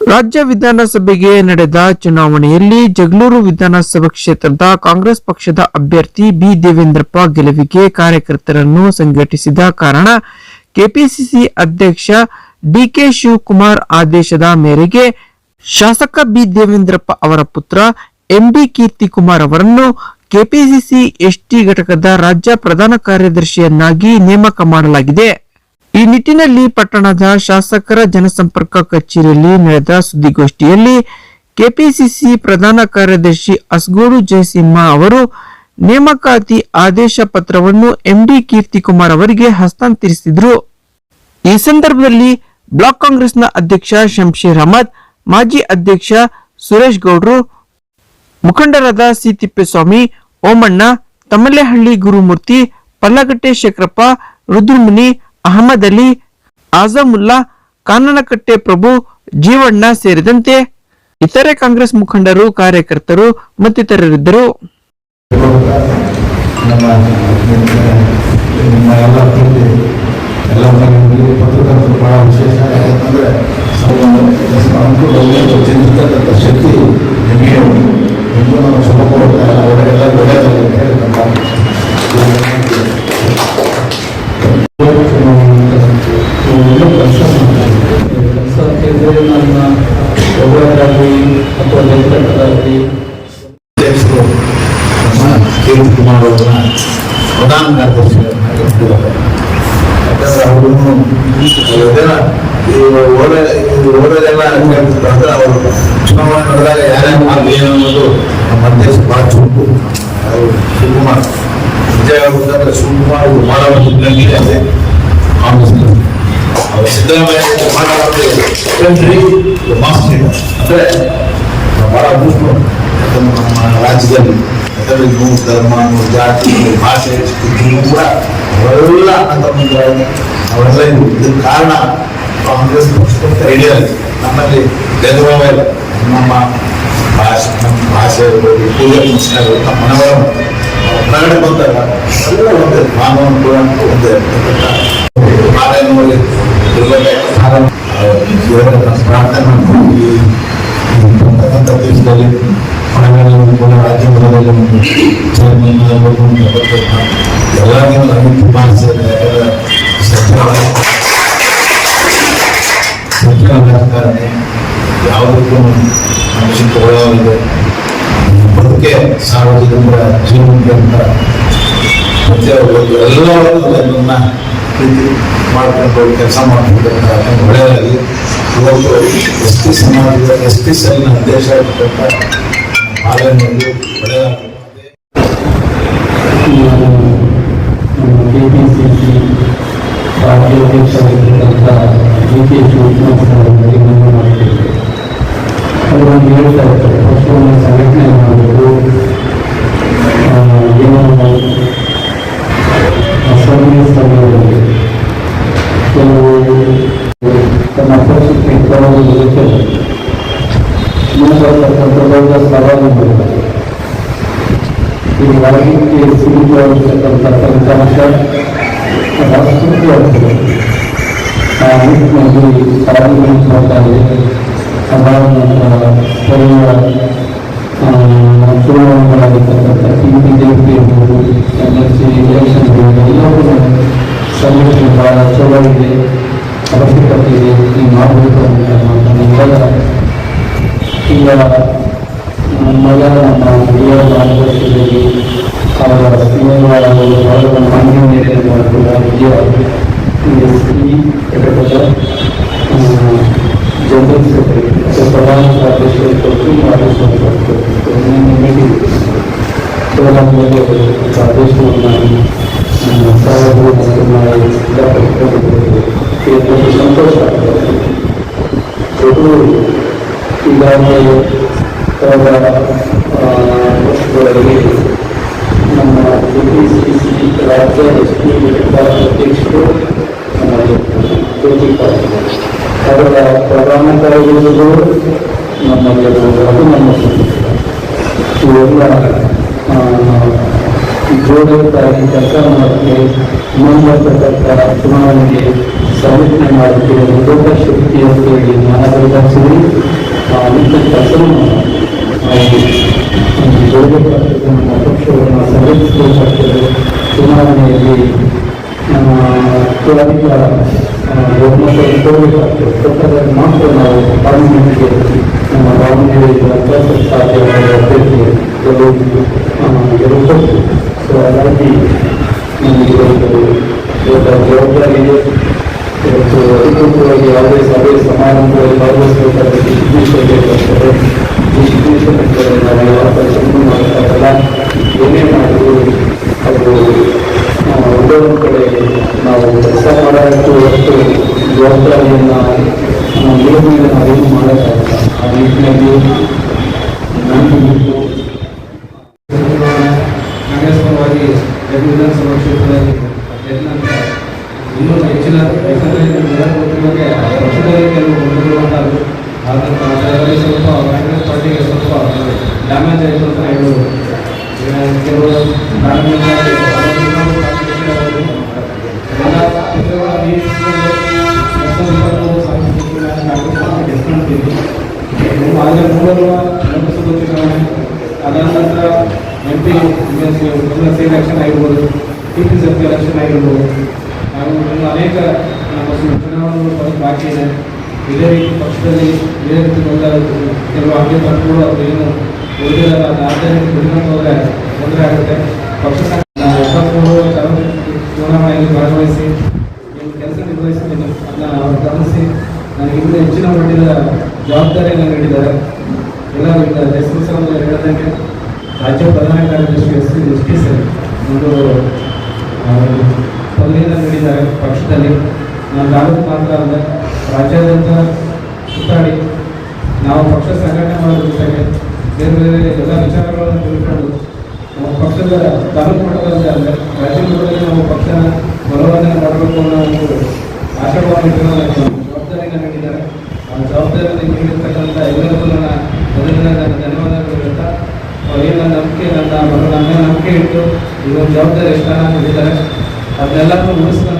ರಾಜ್ಯ ವಿಧಾನಸಭೆಗೆ ನಡೆದ ಚುನಾವಣೆಯಲ್ಲಿ ಜಗಳೂರು ವಿಧಾನಸಭಾ ಕ್ಷೇತ್ರದ ಕಾಂಗ್ರೆಸ್ ಪಕ್ಷದ ಅಭ್ಯರ್ಥಿ ಬಿ ದೇವೇಂದ್ರಪ್ಪ ಗೆಲುವಿಗೆ ಕಾರ್ಯಕರ್ತರನ್ನು ಸಂಘಟಿಸಿದ ಕಾರಣ ಕೆಪಿಸಿಸಿ ಅಧ್ಯಕ್ಷ ಡಿಕೆ ಶಿವಕುಮಾರ್ ಆದೇಶದ ಮೇರೆಗೆ ಶಾಸಕ ಬಿ ದೇವೇಂದ್ರಪ್ಪ ಅವರ ಪುತ್ರ ಎಂಬಿ ಕೀರ್ತಿಕುಮಾರ್ ಅವರನ್ನು ಕೆಪಿಸಿಸಿ ಎಸ್ಟಿ ಘಟಕದ ರಾಜ್ಯ ಪ್ರಧಾನ ಕಾರ್ಯದರ್ಶಿಯನ್ನಾಗಿ ನೇಮಕ ಮಾಡಲಾಗಿದೆ. ಈ ನಿಟ್ಟಿನಲ್ಲಿ ಪಟ್ಟಣದ ಶಾಸಕರ ಜನಸಂಪರ್ಕ ಕಚೇರಿಯಲ್ಲಿ ನಡೆದ ಸುದ್ದಿಗೋಷ್ಠಿಯಲ್ಲಿ ಕೆಪಿಸಿಸಿ ಪ್ರಧಾನ ಕಾರ್ಯದರ್ಶಿ ಅಸ್ಗೋಡು ಜಯಸಿಂಹ ಅವರು ನೇಮಕಾತಿ ಆದೇಶ ಪತ್ರವನ್ನು ಎಂಡಿ ಕೀರ್ತಿಕುಮಾರ್ ಅವರಿಗೆ ಹಸ್ತಾಂತರಿಸಿದರು. ಈ ಸಂದರ್ಭದಲ್ಲಿ ಬ್ಲಾಕ್ ಕಾಂಗ್ರೆಸ್ನ ಅಧ್ಯಕ್ಷ ಶಂಶೀರ್ ಅಹಮದ್, ಮಾಜಿ ಅಧ್ಯಕ್ಷ ಸುರೇಶ್ ಗೌಡ್ರು, ಮುಖಂಡರಾದ ಸಿ ತಿಪ್ಪೇಸ್ವಾಮಿ ಓಮಣ್ಣ, ತಮ್ಮಲೆಹಳ್ಳಿ ಗುರುಮೂರ್ತಿ, ಪಲ್ಲಗಟ್ಟೆ ಶೇಖರಪ್ಪ, ರುದ್ರಮುನಿ ಅಹಮದ್ ಅಲಿ ಆಜಮುಲ್ಲಾ ಕಾನನಕಟ್ಟೆ ಪ್ರಭು ಜೀವಣ್ಣ ಸೇರಿದಂತೆ ಇತರೆ ಕಾಂಗ್ರೆಸ್ ಮುಖಂಡರು ಕಾರ್ಯಕರ್ತರು ಮತ್ತಿತರರಿದ್ದರು. ನಮ್ಮ ಓಲೆಲ್ಲ ಅಂದ್ರೆ ಅವರು ಚುನಾವಣೆ ನಡೆದಾಗ ಯಾರ್ಯಾರು ಮಾಡಲಿ ಏನು ಅನ್ನೋದು ನಮ್ಮ ಅಧ್ಯಕ್ಷ ಭಾಳ ಚುರುಕು ಅವರು ಶಿವಕುಮಾರ್ ನಿಜ ಹೇಳ್ಬೇಕಂದ್ರೆ ಶಿವಕುಮಾರ್ ಅವರು ಮಾಡೋ ನಿಟ್ಟಿನಲ್ಲಿ ಅದೇ ಕಾಂಗ್ರೆಸ್ ಅವರು ಸಿದ್ದರಾಮಯ್ಯ ಮಾಡೋ ಮಾಸ್ಟರ್ ಅಂದ್ರೆ ಬಹಳ ಅಭೂತ ಯಾಕಂದ್ರೆ ನಮ್ಮ ರಾಜ್ಯದಲ್ಲಿ ಯಾಕಂದ್ರೆ ನೂರು ಧರ್ಮ ನೂರು ಜಾತಿ ಭಾಷೆ ಇದ್ರೂ ಕೂಡ ಅವೆಲ್ಲ ಅಂತ ತಮ್ಮಂದಿರಾಗಿ ಅವೆಲ್ಲ ಇದ್ವು ಇದಕ್ಕೆ ಕಾರಣ ಕಾಂಗ್ರೆಸ್ ಪಕ್ಷದ ಐಡಿಯಾ ನಮ್ಮಲ್ಲಿ ಭೇದಭಾವ ಇಲ್ಲ ನಮ್ಮ ಭಾಷೆ ನಮ್ಮ ಭಾಷೆ ಇರ್ಬೋದು ಪೂಜೆ ಪುನಸ್ಕಾರ ನಮ್ಮ ಮನವರ ಹೊರಗಡೆ ಬಂದಾಗ ಎಲ್ಲ ಒಂದೇ ಮಾನವ ಕೂಡ ಒಂದೇ ಮಾನವರಿಗೆ ಪ್ರಾರ್ಥನೆ ಈ ಬರ್ತಕ್ಕಂಥ ದೇಶದಲ್ಲಿ ಮನೆಗಳಲ್ಲಿ ರಾಜ್ಯ ಚೇರ್ಮನ್ ಆಗ್ಬೋದು, ಎಲ್ಲ ನೀವು ನಮಗೆ ತುಂಬಾ ಆಸೆ ಇದೆ. ಯಾಕಂದ್ರೆ ಸಚಿವ ಸಚಿವ ರಾಜಕಾರಣಿ ಯಾವುದಕ್ಕೂ ಬದುಕೆ ಸಾರ್ವಜನಿಕರ ಅಂತ ಮತ್ತೆ ಎಲ್ಲವನ್ನೂ ಅದನ್ನು ಪ್ರೀತಿ ಮಾಡ್ಕೊಂಡು ಕೆಲಸ ಮಾಡ್ಕೊಂಡು ಒಳ್ಳೆಯದಾಗಿ ಇವತ್ತು ಎಸ್ ಟಿ ಸಮಾಜದ ಎಸ್ ಟಿ ಸೆಲ್ನ ಅಧ್ಯಕ್ಷ ಆಗಿರ್ತಕ್ಕಂಥ ಹಾಲನ್ನು ಒಳ್ಳೆಯದಾಗಿ ಕೆಪಿಸಿಸಿ ರಾಜ್ಯಾಧ್ಯಕ್ಷರಾಗಿರ್ತಕ್ಕಂಥ ಡಿ ಕೆ ಶಿವಕುಮಾರ್ ಅವರಿಗೆ ಮನವಿ ಮಾಡಿದ್ದೇವೆ ಅವರೊಂದು ಹೇಳ್ತಾ ಇರ್ತಾರೆ ಪಕ್ಷವನ್ನು ಸಂಘಟನೆ ಮಾಡಬೇಕು ಆ, ಏನೋ ಅಸಭ್ಯ ಸ್ಥಳಗಳಲ್ಲಿ ಕೆಲವು ತನ್ನ ಪಕ್ಷಕ್ಕೆ ತರಲು ನಂತರ ಸ್ಥಳೀಯ ಆ, ಚುನಾವಣೆಗಳಾಗಿರ್ತಕ್ಕಂಥ ಟಿ ಪಿ ಜೆ ಪಿ ಇರ್ಬೋದು ಎಮ್ ಎಲ್ ಸಿ ಎಲೆಕ್ಷನ್ ಎಲ್ಲವೂ ಸಂಘಟನೆ ಬಹಳ ಚಲೋ ಇದೆ ಅವಶ್ಯಕತೆ ಇದೆ ಈ ಮಾಡಬೇಕು ಪಕ್ಷಗಳಿಗೆ ಸಂತೋಷ ಆಗ್ತದೆ ಇದು ಈಗಾಗಲೇ ಕಳೆದ ಆ, ವರ್ಷಗಳಲ್ಲಿ ನಮ್ಮ ಕೆಪಿಸಿಸಿ ರಾಜ್ಯ ಎಸ್ ಪಿ ಅಧ್ಯಕ್ಷರು ನಮ್ಮ ಜ್ಯೋತಿ ಪಾಟೀಲ್ ಅವರ ಪ್ರಧಾನ ಕಾರ್ಯದರ್ಶಿಗಳು ಮಾಡಿರಬಹುದು ನಮ್ಮ ಇವೆಲ್ಲ ಜೋಡಣೆಗಾಗಿ ಕೆಲಸ ಮಾಡೋಕ್ಕೆ ಮುಂಬರ್ತಕ್ಕಂಥ ಚುನಾವಣೆಗೆ ಸಂಘಟನೆ ಮಾಡೋಕ್ಕೆ ದೊಡ್ಡ ಶಕ್ತಿ ಅಂತ ಹೇಳಿ ಮನದಲ್ಲಿ ಅನೇಕ ಕೆಲಸವನ್ನು ನಮ್ಮ ಪಕ್ಷವನ್ನು ಸಂಘಟಿಸಬೇಕಾಗ್ತದೆ ಚುನಾವಣೆಯಲ್ಲಿ ಬಹುಮತವನ್ನು ಕೊಡಬೇಕಾಗ್ತದೆ ಕೊಟ್ಟಾಗ ಮಾತ್ರ ನಾವು ಪಾರ್ಲಿಮೆಂಟ್ಗೆ ನಮ್ಮ ದಾವಣಗೆರೆ ಜಿಲ್ಲಾ ಸಾಧ್ಯ ಅಭ್ಯರ್ಥಿ ಗೆಲುವು ಗೆಲುವು ಸೊ ಹಾಗಾಗಿ ನಮಗೆ ಒಂದು ದೊಡ್ಡ ಜವಾಬ್ದಾರಿ ಇದೆ ಇವತ್ತು ಅಧಿಕೃತವಾಗಿ ಯಾವುದೇ ಸಭೆ ಸಮಾರಂಭದಲ್ಲಿ ಭಾಗವಹಿಸಬೇಕಾದ್ರೆ ಡಿಸ್ಟ್ರಿಬ್ಯೂಷನ್ ಬೇಕಾಗ್ತದೆ ಡಿಸ್ಟ್ರಿಬ್ಯೂಷನ್ ಅಂದರೆ ನಾವು ಯಾವ ಕೆಲಸವನ್ನು ಮಾಡೋಕ್ಕಾಗಲ್ಲ ಏನೇ ಮಾಡಿದ್ರು ಅದು ಆ, ಒಂದೇ ಒಂದು ಕಡೆ ನಾವು ಕೆಲಸ ಮಾಡೋದಕ್ಕೂ ಹೊರತು ಜವಾಬ್ದಾರಿಯನ್ನು ಕಾಂಗ್ರೆಸ್ಪರವಾಗಿ ಎರಡು ವಿಧಾನಸಭಾ ಕ್ಷೇತ್ರದಲ್ಲಿ ಗೆದ್ದಂತ ಇನ್ನೂ ಹೆಚ್ಚಿನ ಯಾಕಂದರೆ ನಿಮ್ಗೆಲ್ಲ ಗೊತ್ತಿರುವಾಗೆ ಪಕ್ಷದಲ್ಲಿ ಕೆಲವು ಗೊಂದಲಗಳು ಆದಂಥ ಅದರಲ್ಲಿ ಸ್ವಲ್ಪ ಕಾಂಗ್ರೆಸ್ ಪಾರ್ಟಿಗೆ ಸ್ವಲ್ಪ ಡ್ಯಾಮೇಜ್ ಆಯಿತು ಅಂತ ಹೇಳ್ಬೋದು ಈಗ ಕೆಲವು ಕಾರಣಗಳಿಂದಾಗಿ ಸಾರ್ವಜನಿಕರು ಎಲ್ಲ ಪಕ್ಷಗಳ ನೀತಿಗಳು ಎಷ್ಟೊಂದು ಸಾರ್ವಜನಿಕರು ಕಾಂಗ್ರೆಸ್ ಪಾರ್ಟಿ ಗೆದ್ಕೊಂಡಿದ್ದೀವಿ ಆದರೆ ಮೂಲರುವ ಲೋಕಸಭಾ ಚುನಾವಣೆ ಅದಾದ ನಂತರ ಎಂ ಪಿ ಎಲೆಕ್ಷನ್ ಆಗಿರ್ಬೋದು ಟಿ ಪಿ ಸೆಟ್ ಎಲೆಕ್ಷನ್ ಆಗಿರ್ಬೋದು, ಹಾಗೂ ಇನ್ನು ಅನೇಕ ನಮ್ಮ ಚುನಾವಣೆಗಳು ಬರೋದು ಬಾಕಿ ಇದೆ. ಇದೇ ರೀತಿ ಪಕ್ಷದಲ್ಲಿ ಇದೇ ರೀತಿ ಬಂದ ಕೆಲವು ಅಭ್ಯರ್ಥಿಗಳು ಅದು ಏನು ಉಳಿದಿರಲ್ಲ ಅದು ಆಚರಣೆ ಬಿಡ್ಕೊಂಡು ತೊಂದರೆ ಆಗುತ್ತೆ. ಪಕ್ಷ ಎಪ್ಪತ್ಮೂರು ಚುನಾವಣೆಯಲ್ಲಿ ಭಾಗವಹಿಸಿ ನಿಮ್ಮ ಕೆಲಸ ನಿರ್ವಹಿಸಿದ್ದೀನಿ ಅದನ್ನ ಅವರು ಗಮನಿಸಿ, ನನಗೆ ಇನ್ನೂ ಹೆಚ್ಚಿನ ಮಟ್ಟದ ಜವಾಬ್ದಾರಿಯನ್ನು ನೀಡಿದ್ದಾರೆ. ಎಲ್ಲ ಈಗ ಹೆಸರು ಹೇಳ್ದಂಗೆ ರಾಜ್ಯ ಪ್ರಧಾನ ಕಾರ್ಯದರ್ಶಿ ಎಸ್ ಎಸ್ ಸರ್ ಒಂದು ಪದವಿಯನ್ನು ನೀಡಿದ್ದಾರೆ ಪಕ್ಷದಲ್ಲಿ. ನಾನು ತಾಲೂಕು ಮಾತ್ರ ಅಲ್ಲ, ರಾಜ್ಯಾದ್ಯಂತ ಸುತ್ತಾಡಿ ನಾವು ಪಕ್ಷ ಸಂಘಟನೆ ಮಾಡೋದ್ರ ಜೊತೆಗೆ ಬೇರೆ ಬೇರೆ ಎಲ್ಲ ವಿಚಾರಗಳನ್ನು ತಿಳ್ಕೊಂಡು ನಮ್ಮ ಪಕ್ಷದ ತಾಲೂಕು ಮಟ್ಟದಲ್ಲಿ ಅಂದರೆ ರಾಜ್ಯ ಮಟ್ಟದಲ್ಲಿ ನಮ್ಮ ಪಕ್ಷನ ಬಲವರ್ಧನೆ ಮಾಡಬೇಕು ಅನ್ನೋ ಒಂದು ಆಶಾಭಾವ ಜವಾಬ್ದಾರಿಯನ್ನು ನೀಡಿದ್ದಾರೆ. ಆ ಜವಾಬ್ದಾರಿಯನ್ನು ನೀಡಿರ್ತಕ್ಕಂಥ ಜವಾಬ್ದಾರಿ ಎಷ್ಟನ್ನ ನೀಡಿದ್ದಾರೆ ಅದನ್ನೆಲ್ಲರೂ ಉಳಿಸ್ಕೊಂತೀನಿ ಅಂತ ಈ ಸಂದರ್ಭ